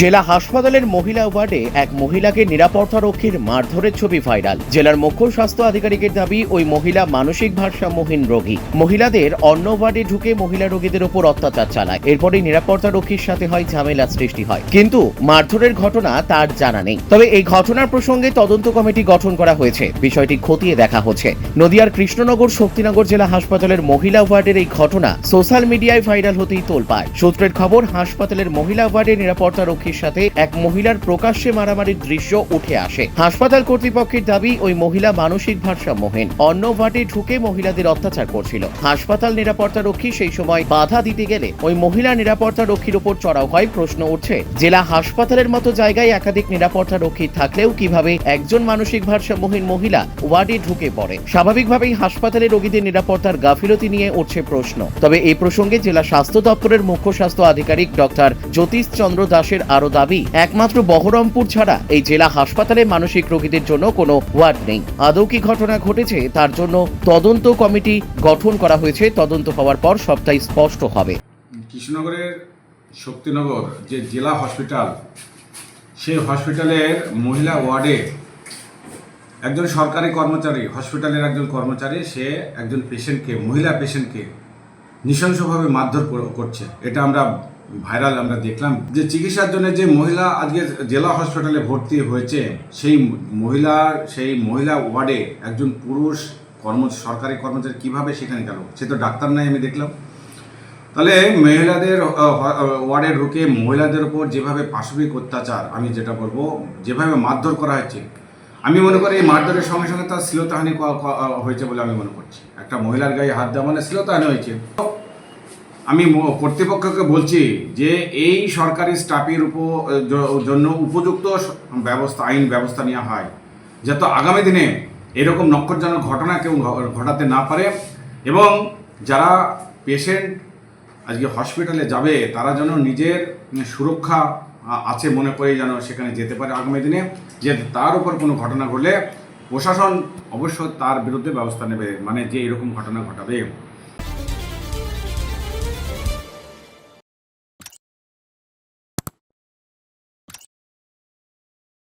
জেলা হাসপাতালের মহিলা ওয়ার্ডে এক মহিলাকে নিরাপত্তা রক্ষীর মারধরের ছবি ভাইরাল। জেলার মুখ্য স্বাস্থ্য আধিকারিকের দাবি, ওই মহিলা মানসিক ভারসাম্যহীন রোগী। মহিলাদের অন্য ওয়ার্ডে ঢুকে মহিলা রোগীদের ওপর অত্যাচার চালায়। এরপরে নিরাপত্তা রক্ষীর সাথে হয় ঝামেলা সৃষ্টি হয়। কিন্তু মারধরের ঘটনা তার জানা নেই। তবে এই ঘটনার প্রসঙ্গে তদন্ত কমিটি গঠন করা হয়েছে। বিষয়টি খতিয়ে দেখা হচ্ছে। নদিয়ার কৃষ্ণনগর শক্তিনগর জেলা হাসপাতালের মহিলা ওয়ার্ডের এই ঘটনা সোশ্যাল মিডিয়ায় ভাইরাল হতেই তোলপায় সূত্রের খবর, হাসপাতালের মহিলা ওয়ার্ডে নিরাপত্তা রক্ষীর সাথে এক মহিলার প্রকাশ্যে মারামারির দৃশ্য উঠে আসে। হাসপাতাল কর্তৃপক্ষের দাবি, ওই মহিলা মানসিক ভারসাম্যহীন। অন্য ওয়ার্ডে ঢুকে মহিলাদের অত্যাচার করছিল। হাসপাতাল নিরাপত্তা রক্ষী সেই সময় বাধা দিতে গেলে ওই মহিলা নিরাপত্তা রক্ষীর উপর চড়াও হয় প্রশ্ন উঠছে। জেলা হাসপাতালের মতো জায়গায় একাধিক নিরাপত্তা রক্ষী থাকলেও কীভাবে একজন মানসিক ভারসাম্যহীন মহিলা ওয়ার্ডে ঢুকে পড়ে? স্বাভাবিকভাবেই হাসপাতালে রোগীদের নিরাপত্তার গাফিলতি নিয়ে উঠছে প্রশ্ন। তবে এই প্রসঙ্গে জেলা স্বাস্থ্য দপ্তরের মুখ্য স্বাস্থ্য আধিকারিক ডক্টর জ্যোতিষ চন্দ্র দাসের আরও দাবি, একমাত্র বহরমপুর ছাড়া এই জেলা হাসপাতালে মানসিক রোগীদের জন্য কোনো ওয়ার্ড নেই। আদৌ কি ঘটনা ঘটেছে, তার জন্য তদন্ত কমিটি গঠন করা হয়েছে, তদন্ত হওয়ার পর সবটাই স্পষ্ট হবে। কৃষ্ণনগরের শক্তিনগর যে জেলা হসপিটাল, সেই হসপিটালের মহিলা ওয়ার্ডে একজন সরকারি কর্মচারী, হসপিটালের একজন কর্মচারী, সে একজন পেশেন্টকে, মহিলা পেশেন্টকে নৃশংসভাবে মারধর করছে। এটা আমরা ভাইরাল আমরা দেখলাম যে চিকিৎসার জন্য যে মহিলা আজকে জেলা হসপিটালে ভর্তি হয়েছে, সেই মহিলা সেই মহিলা ওয়ার্ডে একজন পুরুষ কর্ম, সরকারি কর্মচারী কীভাবে সেখানে গেল? সে তো ডাক্তার নাই আমি দেখলাম। তাহলে মহিলাদের ওয়ার্ডে ঢুকে মহিলাদের উপর যেভাবে পাশবিক অত্যাচার, আমি যেটা বলব, যেভাবে মারধর করা হয়েছে, আমি মনে করি এই মারধরের সঙ্গে সঙ্গে তার শ্লীলতাহানি হয়েছে বলে আমি মনে করছি। একটা মহিলার গায়ে হাত দেওয়া মানে শ্লীলতাহানি হয়েছে। আমি কর্তৃপক্ষকে বলছি যে এই সরকারি স্টাফের উপ জন্য উপযুক্ত ব্যবস্থা, আইন ব্যবস্থা নেওয়া হয়। যাতে আগামী দিনে এরকম নক্ষরজনক ঘটনা কেউ ঘটাতে না পারে এবং যারা পেশেন্ট আজকে হসপিটালে যাবে, তারা যেন নিজের সুরক্ষা আছে মনে করে যেন সেখানে যেতে পারে আগামী দিনে। যে তার উপর কোনো ঘটনা ঘটলে প্রশাসন অবশ্য তার বিরুদ্ধে ব্যবস্থা নেবে মানে যে এরকম ঘটনা ঘটাবে।